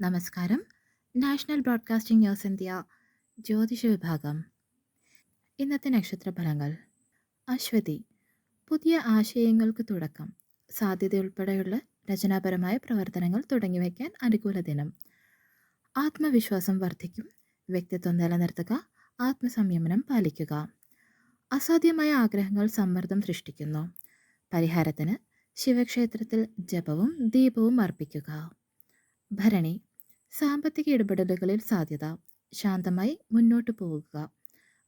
നമസ്കാരം. National broadcasting news India ജ്യോതിഷ വിഭാഗം. ഇന്നത്തെ നക്ഷത്രഫലങ്ങൾ. അശ്വതി പുതിയ ആശയങ്ങൾക്ക് തുടക്കം. സാധ്യതയുൾപ്പെടെയുള്ള രചനാപരമായ പ്രവർത്തനങ്ങൾ തുടങ്ങിവയ്ക്കാൻ അനുകൂല ദിനം. ആത്മവിശ്വാസം വർദ്ധിക്കും. വ്യക്തിത്വം നിലനിർത്തുക. ആത്മസംയമനം പാലിക്കുക. അസാധ്യമായ ആഗ്രഹങ്ങൾ സമ്മർദ്ദം സൃഷ്ടിക്കുന്നു. പരിഹാരത്തിന് ശിവക്ഷേത്രത്തിൽ ജപവും ദീപവും അർപ്പിക്കുക. ഭരണി സാമ്പത്തിക ഇടപെടലുകളിൽ സാധ്യത ശാന്തമായി മുന്നോട്ട് പോകുക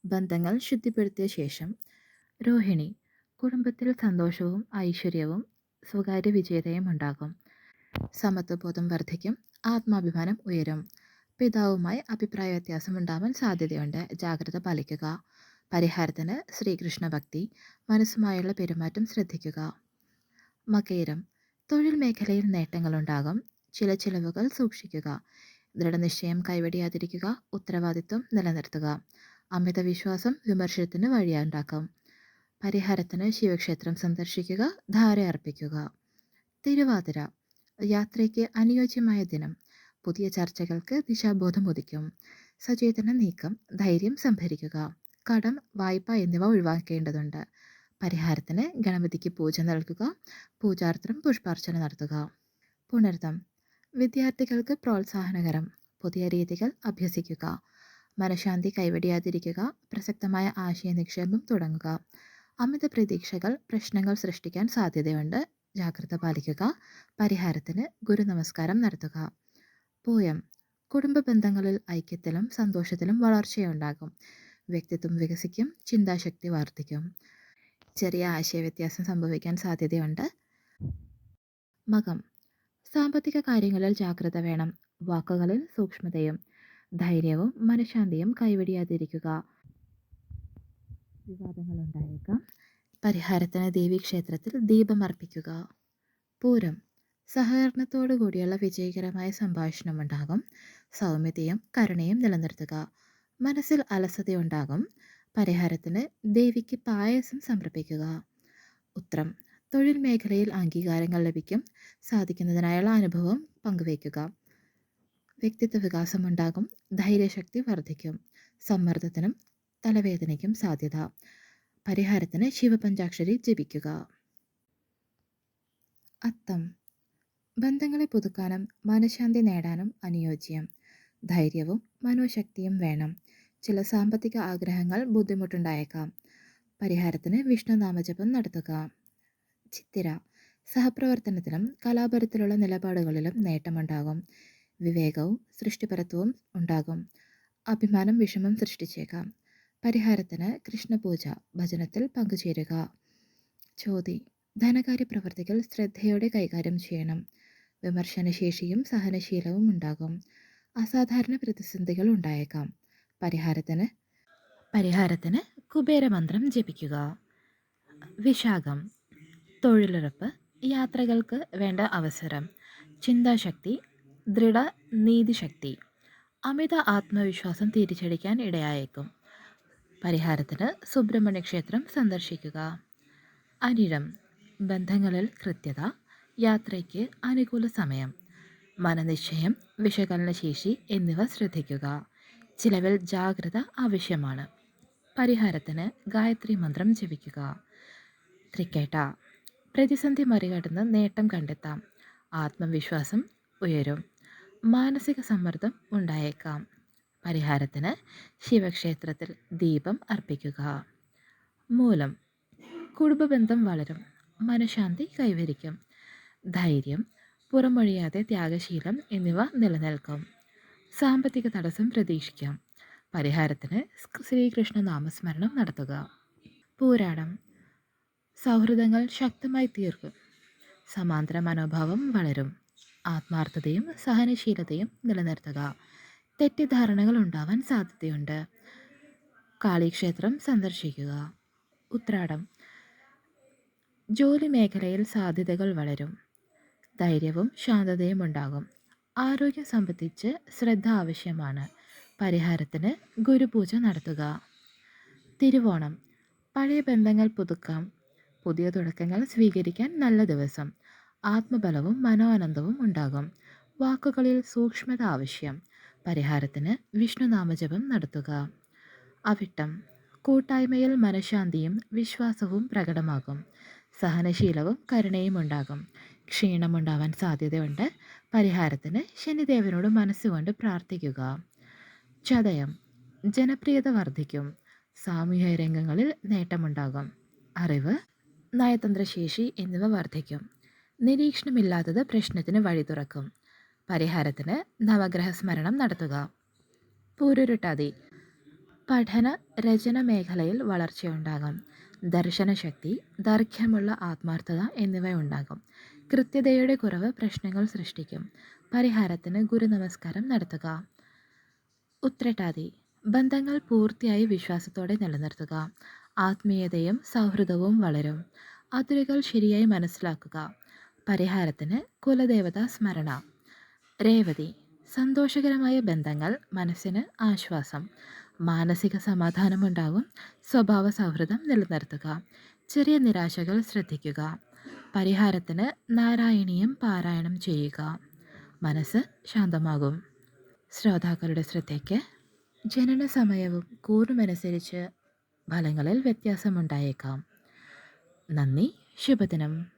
ബന്ധങ്ങൾ ശുദ്ധിപ്പെടുത്തിയ ശേഷം രോഹിണി കുടുംബത്തിൽ സന്തോഷവും ഐശ്വര്യവും സ്വകാര്യ വിജയതയും ഉണ്ടാകും. സമത്വബോധം വർദ്ധിക്കും ആത്മാഭിമാനം ഉയരും പിതാവുമായി അഭിപ്രായ വ്യത്യാസം ഉണ്ടാവാൻ സാധ്യതയുണ്ട്. ജാഗ്രത പാലിക്കുക പരിഹാരത്തിന് ശ്രീകൃഷ്ണ ഭക്തി മനസ്സുമായുള്ള പെരുമാറ്റം ശ്രദ്ധിക്കുക. മകേരം തൊഴിൽ മേഖലയിൽ നേട്ടങ്ങളുണ്ടാകും ചില ചിലവുകൾ സൂക്ഷിക്കുക. ദൃഢനിശ്ചയം കൈവടിയാതിരിക്കുക ഉത്തരവാദിത്വം നിലനിർത്തുക. അമിത വിശ്വാസം വിമർശനത്തിന് വഴിയുണ്ടാക്കും. പരിഹാരത്തിന് ശിവക്ഷേത്രം സന്ദർശിക്കുക ധാര അർപ്പിക്കുക. തിരുവാതിര യാത്രയ്ക്ക് അനുയോജ്യമായ ദിനം. പുതിയ ചർച്ചകൾക്ക് ദിശാബോധം ഉദിക്കും. സചേതന നീക്കം ധൈര്യം സംഭരിക്കുക. കടം വായ്പ എന്നിവ ഒഴിവാക്കേണ്ടതുണ്ട്. പരിഹാരത്തിന് ഗണപതിക്ക് പൂജ നൽകുക പൂജാർത്ഥം പുഷ്പാർച്ചന നടത്തുക. പുണർതം വിദ്യാർത്ഥികൾക്ക് പ്രോത്സാഹനകരം. പുതിയ രീതികൾ അഭ്യസിക്കുക. മനഃശാന്തി കൈവടിയാതിരിക്കുക. പ്രസക്തമായ ആശയ നിക്ഷേപം തുടങ്ങുക. അമിത പ്രതീക്ഷകൾ പ്രശ്നങ്ങൾ സൃഷ്ടിക്കാൻ സാധ്യതയുണ്ട്. ജാഗ്രത പാലിക്കുക. പരിഹാരത്തിന് ഗുരു നമസ്കാരം നടത്തുക. പോയം. കുടുംബ ബന്ധങ്ങളിൽ ഐക്യത്തിലും സന്തോഷത്തിലും വളർച്ചയുണ്ടാകും. വ്യക്തിത്വം വികസിക്കും. ചിന്താശക്തി വർദ്ധിക്കും. ചെറിയ ആശയവ്യത്യാസം സംഭവിക്കാൻ സാധ്യതയുണ്ട്. മകം. സാമ്പത്തിക കാര്യങ്ങളിൽ ജാഗ്രത വേണം. വാക്കുകളിൽ സൂക്ഷ്മതയും ധൈര്യവും മനഃശാന്തിയും കൈവടിയാതിരിക്കുക. വിവാദങ്ങൾ ഉണ്ടായേക്കാം പരിഹാരത്തിന് ദേവീക്ഷേത്രത്തിൽ ദീപം അർപ്പിക്കുക. പൂരം. സഹകരണത്തോടു കൂടിയുള്ള വിജയകരമായ സംഭാഷണം ഉണ്ടാകും. സൗമ്യതയും കരുണയും നിലനിർത്തുക. മനസ്സിൽ അലസതയുണ്ടാകും. പരിഹാരത്തിന് ദേവിക്ക് പായസം സമർപ്പിക്കുക. ഉത്രം. തൊഴിൽ മേഖലയിൽ അംഗീകാരങ്ങൾ ലഭിക്കും. സാധിക്കുന്നതിനായുള്ള അനുഭവം പങ്കുവയ്ക്കുക. വ്യക്തിത്വ വികാസം ഉണ്ടാകും. ധൈര്യശക്തി വർദ്ധിക്കും. സമ്മർദ്ദത്തിനും തലവേദനയ്ക്കും സാധ്യത. പരിഹാരത്തിന് ശിവപഞ്ചാക്ഷരി ജപിക്കുക. അത്തം. ബന്ധങ്ങളെ പുതുക്കാനും മനഃശാന്തി നേടാനും അനുയോജ്യം. ധൈര്യവും മനോശക്തിയും വേണം. ചില സാമ്പത്തിക ആഗ്രഹങ്ങൾ ബുദ്ധിമുട്ടുണ്ടായേക്കാം. പരിഹാരത്തിന് വിഷ്ണുനാമജപം നടത്തുക. ചിത്തിര. സഹപ്രവർത്തനത്തിലും കലാപരത്തിലുള്ള നിലപാടുകളിലും നേട്ടമുണ്ടാകും. വിവേകവും സൃഷ്ടിപരത്വവും ഉണ്ടാകും. അഭിമാനം വിഷമം സൃഷ്ടിച്ചേക്കാം. പരിഹാരത്തിന് കൃഷ്ണപൂജ ഭജനത്തിൽ പങ്കുചേരുക. ചോതി. ധനകാര്യ പ്രവർത്തികൾ ശ്രദ്ധയോടെ കൈകാര്യം ചെയ്യണം. വിമർശനശേഷിയും സഹനശീലവും ഉണ്ടാകും. അസാധാരണ പ്രതിസന്ധികൾ ഉണ്ടായേക്കാം. പരിഹാരത്തിന് പരിഹാരത്തിന് കുബേരമന്ത്രം ജപിക്കുക. വിശാഖം. തൊഴിലുറപ്പ് യാത്രകൾക്ക് വേണ്ട അവസരം ചിന്താശക്തി ദൃഢ നീതിശക്തി അമിത ആത്മവിശ്വാസം തിരിച്ചടിക്കാൻ ഇടയായേക്കും. പരിഹാരത്തിന് സുബ്രഹ്മണ്യ ക്ഷേത്രം സന്ദർശിക്കുക. അനിഴം ബന്ധങ്ങളിൽ കൃത്യത യാത്രയ്ക്ക് അനുകൂല സമയം മനനിശ്ചയം വിശകലനശേഷി എന്നിവ ശ്രദ്ധിക്കുക. ചിലവിൽ ജാഗ്രത ആവശ്യമാണ്. പരിഹാരത്തിന് ഗായത്രി മന്ത്രം ജപിക്കുക. തൃക്കേട്ട പ്രതിസന്ധി മറികടന്ന് നേട്ടം കണ്ടെത്താം. ആത്മവിശ്വാസം ഉയരും. മാനസിക സമ്മർദ്ദം ഉണ്ടായേക്കാം. പരിഹാരത്തിന് ശിവക്ഷേത്രത്തിൽ ദീപം അർപ്പിക്കുക. മൂലം കുടുംബബന്ധം വളരും. മനഃശാന്തി കൈവരിക്കും. ധൈര്യം പുറമൊഴിയാതെ ത്യാഗശീലം എന്നിവ നിലനിൽക്കും. സാമ്പത്തിക തടസ്സം പ്രതീക്ഷിക്കാം. പരിഹാരത്തിന് ശ്രീകൃഷ്ണ നാമസ്മരണം നടത്തുക. പൂരാടം സൗഹൃദങ്ങൾ ശക്തമായി തീർക്കും. സമാന്തര മനോഭാവം വളരും. ആത്മാർത്ഥതയും സഹനശീലതയും നിലനിർത്തുക. തെറ്റിദ്ധാരണകൾ ഉണ്ടാവാൻ സാധ്യതയുണ്ട്. കാളിക്ഷേത്രം സന്ദർശിക്കുക. ഉത്രാടം. ജോലി മേഖലയിൽ സാധ്യതകൾ വളരും. ധൈര്യവും ശാന്തതയും ഉണ്ടാകും. ആരോഗ്യം സംബന്ധിച്ച് ശ്രദ്ധ ആവശ്യമാണ്. പരിഹാരത്തിന് ഗുരുപൂജ നടത്തുക. തിരുവോണം. പഴയ ബന്ധങ്ങൾ പുതുക്കാം. പുതിയ തുടക്കങ്ങൾ സ്വീകരിക്കാൻ നല്ല ദിവസം. ആത്മബലവും മനോആനന്ദവും ഉണ്ടാകും. വാക്കുകളിൽ സൂക്ഷ്മത ആവശ്യം. പരിഹാരത്തിന് വിഷ്ണുനാമജപം നടത്തുക. അവിട്ടം. കൂട്ടായ്മയിൽ മനഃശാന്തിയും വിശ്വാസവും പ്രകടമാകും. സഹനശീലവും കരുണയും ഉണ്ടാകും. ക്ഷീണമുണ്ടാവാൻ സാധ്യതയുണ്ട്. പരിഹാരത്തിന് ശനിദേവനോട് മനസ്സുകൊണ്ട് പ്രാർത്ഥിക്കുക. ചതയം. ജനപ്രിയത വർദ്ധിക്കും. സാമൂഹ്യ രംഗങ്ങളിൽ നേട്ടമുണ്ടാകും. അറിവ് നയതന്ത്രശേഷി എന്നിവ വർദ്ധിക്കും നിരീക്ഷണമില്ലാത്തത് പ്രശ്നത്തിന് വഴി തുറക്കും. പരിഹാരത്തിന് നവഗ്രഹ സ്മരണം നടത്തുക. പൂരുരുട്ടാതി. പഠന രചന മേഖലയിൽ വളർച്ചയുണ്ടാകും. ദർശനശക്തി ദൈർഘ്യമുള്ള ആത്മാർത്ഥത എന്നിവ ഉണ്ടാകും കൃത്യതയുടെ കുറവ് പ്രശ്നങ്ങൾ സൃഷ്ടിക്കും. പരിഹാരത്തിന് ഗുരു നമസ്കാരം നടത്തുക. ഉത്രട്ടാതി. ബന്ധങ്ങൾ പൂർത്തിയായി വിശ്വാസത്തോടെ നിലനിർത്തുക. ആത്മീയതയും സൗഹൃദവും വളരും. അതിരുകൾ ശരിയായി മനസ്സിലാക്കുക. പരിഹാരത്തിന് കുലദേവതാ സ്മരണ. രേവതി സന്തോഷകരമായ ബന്ധങ്ങൾ മനസ്സിന് ആശ്വാസം. മാനസിക സമാധാനമുണ്ടാകും സ്വഭാവ സൗഹൃദം നിലനിർത്തുക. ചെറിയ നിരാശകൾ ശ്രദ്ധിക്കുക. പരിഹാരത്തിന് നാരായണീയം പാരായണം ചെയ്യുക. മനസ്സ് ശാന്തമാകും. ശ്രോതാക്കളുടെ ശ്രദ്ധയ്ക്ക് ജനന സമയവും കൂറുമനുസരിച്ച് ഫലങ്ങളിൽ വ്യത്യാസമുണ്ടായേക്കാം. നന്ദി ശുഭദിനം.